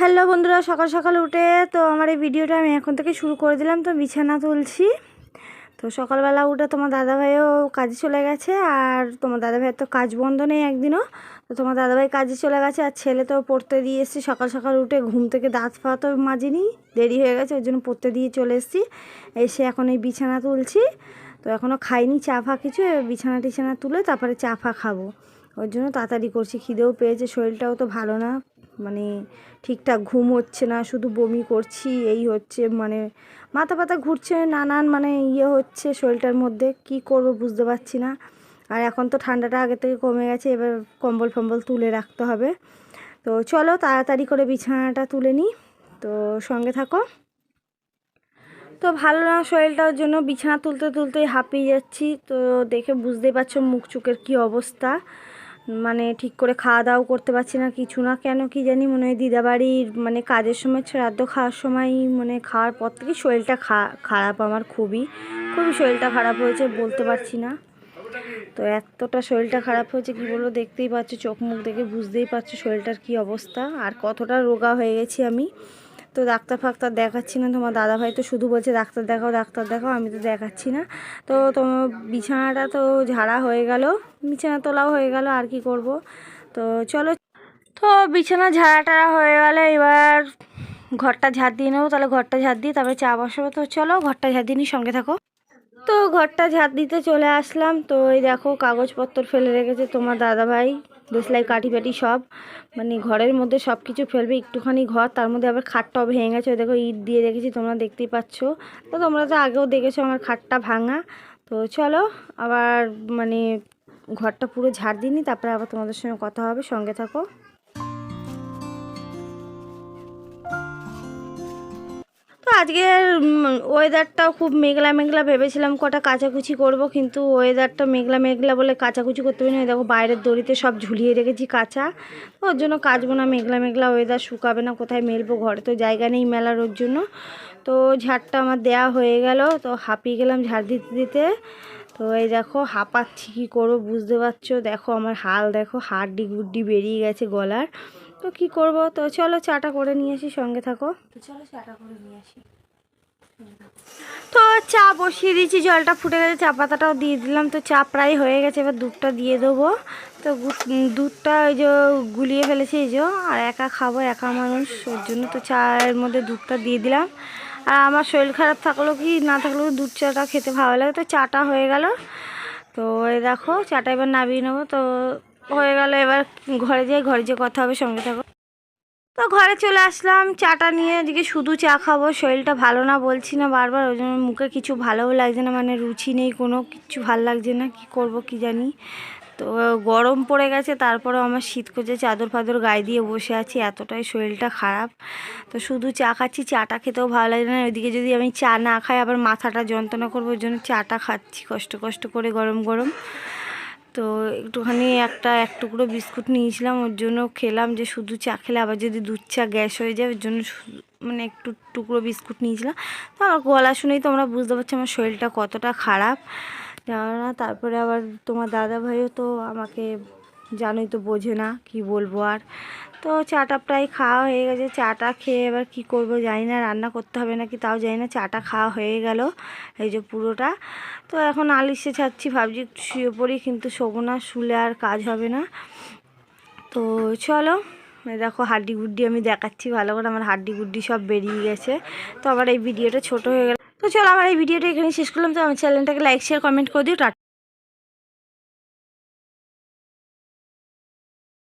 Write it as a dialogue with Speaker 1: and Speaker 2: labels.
Speaker 1: Hello বন্ধুরা, সকাল সকাল উঠে তো আমার এই ভিডিওটা আমি এখন থেকে শুরু করে দিলাম। তো বিছানা তুলছি। তো সকালবেলা উঠে তোমার দাদাভাইও কাজে চলে গেছে আর তোমার দাদাভাইয়ের তো কাজ বন্ধ নেই একদিনও। তো তোমার দাদাভাই কাজে চলে গেছে আর ছেলে তো পড়তে দিয়ে এসেছি। সকাল সকাল উঠে ঘুম থেকে দাঁত ফাতও মাজিনি, দেরি হয়ে গেছে, ওই জন্য পড়তে দিয়ে চলে এসেছি। এসে এখন এই বিছানা তুলছি। তো এখনও খাইনি চা ফা কিছু বিছানা টিছানা তুলে তারপরে চা ফা খাব। ওর জন্য তাড়াতাড়ি করছি, খিদেও পেয়েছে, শরীরটাও তো ভালো না। মানে ঠিকঠাক ঘুম হচ্ছে না, শুধু বমি করছি, এই হচ্ছে মানে মাথা পাতা ঘুরছে, নানান মানে ইয়ে হচ্ছে শরীরটার মধ্যে, কি করব বুঝতে পারছি না। আর এখন তো ঠান্ডাটা আগে থেকে কমে গেছে, এবার কম্বল ফম্বল তুলে রাখতে হবে। তো চলো তাড়াতাড়ি করে বিছানাটা তুলে নিই তো সঙ্গে থাকো। তো ভালো না শরীরটার জন্য, বিছানা তুলতে তুলতেই হাঁপিয়ে যাচ্ছি, তো দেখে বুঝতেই পারছ মুখ চোখের কী অবস্থা। মানে ঠিক করে খাওয়া দাওয়াও করতে পারছি না, কিছু না, কেন কি জানি মনে হয় দিদাবাড়ির মানে কাজের সময়, শ্রাদ্ধ খাওয়ার সময় মানে খাওয়ার পর থেকে শরীরটা খারাপ আমার খুবই। খুবই শরীরটা খারাপ হয়েছে, বলতে পারছি না। তো এতটা শরীরটা খারাপ হয়েছে, কি বলব, দেখতেই পাচ্ছ, চোখ মুখ দেখে বুঝতেই পারছ শরীরটার কি অবস্থা। আর কতটা রোগা হয়ে গেছি আমি। তো ডাক্তার ফাক্তার দেখাচ্ছি না, তোমার দাদাভাই তো শুধু বলছে, ডাক্তার দেখাও ডাক্তার দেখাও, আমি তো দেখাচ্ছি না। তো তোমার বিছানাটা তো ঝাড়া হয়ে গেল, বিছানা তোলাও হয়ে গেল, আর কি করব? তো চলো। তো বিছানা ঝাড়া টাড়া হয়ে গেলে, এবার ঘরটা ঝাড় দিয়ে নেব, তাহলে ঘরটা ঝাড় দিই তারপরে চা বসাবো। তো চলো ঘরটা ঝাড় দিয়ে সঙ্গে থাকো। তো ঘরটা ঝাড় দিতে চলে আসলাম, তো এই দেখো কাগজপত্র ফেলে রেখেছে তোমার দাদাভাই। দেশলাই কাঠি বাটি সব মানে ঘরের মধ্যে সব কিছু ফেলবে একটুখানি ঘর তার মধ্যে আবার খাটটাও ভেঙে গেছে। দেখো ইট দিয়ে রেখেছি তোমরা দেখতেই পাচ্ছ। তো তোমরা তো আগেও দেখেছ আমার খাটটা ভাঙা। তো চলো আবার মানে ঘরটা পুরো ঝাড় দিই নি, তারপরে আবার তোমাদের সঙ্গে কথা হবে সঙ্গে থাকো। তো আজকের ওয়েদারটাও খুব মেঘলা মেঘলা ভেবেছিলাম কটা কাচাকুচি করব, কিন্তু ওয়েদারটা মেঘলা মেঘলা বলে কাচাকুচি করতে পারি না। দেখো, বাইরের দড়িতে সব ঝুলিয়ে রেখেছি কাঁচা। ওর জন্য কাচবো না, মেঘলা মেঘলা ওয়েদার শুকাবে না, কোথায় মেলবো ঘরে তো জায়গা নেই মেলার ওর জন্য। তো ঝাড়টা আমার দেয়া হয়ে গেল, তো হাঁপিয়ে গেলাম ঝাড় দিতে দিতে। তো এই দেখো, হাঁপাচ্ছি, কী করব বুঝতে পারছ? দেখো, আমার হাল দেখো হাড্ডি গুড্ডি বেরিয়ে গেছে গলার। তো কি করব? তো চলো চাটা করে নিয়ে আসি সঙ্গে থাকো। তো চলো চাটা করে নিয়ে আসি। তো চা বসিয়ে দিয়েছি জলটা ফুটে গেছে চা পাতাটাও দিয়ে দিলাম। তো চা প্রায় হয়ে গেছে এবার দুধটা দিয়ে দেবো। তো দুধটা ওই যে গুলিয়ে ফেলেছি এই যে আর একা খাব একা মানুষ ওর জন্য তো চায়ের মধ্যে দুধটা দিয়ে দিলাম। আর আমার শরীর খারাপ থাকলেও কি না থাকলেও দুধ চাটা খেতে ভালো লাগে। তো চাটা হয়ে গেল। তো এই দেখো চাটা এবার নামিয়ে নেব। তো হয়ে গেল, এবার ঘরে যাই ঘরে যে কথা হবে, সঙ্গে থাকো। তো ঘরে চলে আসলাম, চাটা নিয়ে, এদিকে শুধু চা খাব, শরীরটা ভালো না, বলছি না বারবার, ওই জন্য মুখে কিছু ভালোও লাগছে না মানে রুচি নেই কোনো কিছু ভালো লাগছে না, কি করব কি জানি। তো গরম পড়ে গেছে, তারপরেও আমার শীত করছে, চাদর ফাদর গায়ে দিয়ে বসে আছি, এতটাই শরীরটা খারাপ। তো শুধু চা খাচ্ছি, চাটা খেতেও ভালো লাগে না, ওইদিকে যদি আমি চা না খাই, আবার মাথাটা যন্ত্রণা করব, ওই জন্য চাটা খাচ্ছি, কষ্ট কষ্ট করে গরম গরম। তো একটুখানি একটা, এক টুকরো বিস্কুট নিয়েছিলাম, ওর জন্য খেলাম যে শুধু চা খেলে আবার যদি দুধ চা গ্যাস হয়ে যায়, ওর জন্য মানে একটু টুকরো বিস্কুট নিয়েছিলাম। তো আমার গলা শুনেই তোমরা বুঝতে পারছ আমার শরীরটা কতটা খারাপ। জানো না, তারপরে আবার তোমার দাদা ভাইও তো আমাকে জানোই তো বোঝে না কি বলব আর। তো চাটা প্রায় খাওয়া হয়ে গেছে। চাটা খেয়ে এবার কি করব জানি না, রান্না করতে হবে নাকি তাও জানি না। চাটা খাওয়া হয়ে গেল এই যে পুরোটা। তো এখন আলিশে ছাড়ছি, ভাবছি শুয়ে পড়ি কিন্তু শোবো না, শুলে আর কাজ হবে না। তো চলো দেখো হাড্ডি গুড্ডি আমি দেখাচ্ছি ভালো করে, আমার হাড্ডি গুড্ডি সব বেরিয়ে গেছে। তো আবার এই ভিডিওটা ছোট হয়ে গেল। তো চলো, আমার এই ভিডিওটা এখানে শেষ করলাম। তো আমার চ্যানেলটাকে লাইক শেয়ার কমেন্ট করে দিও।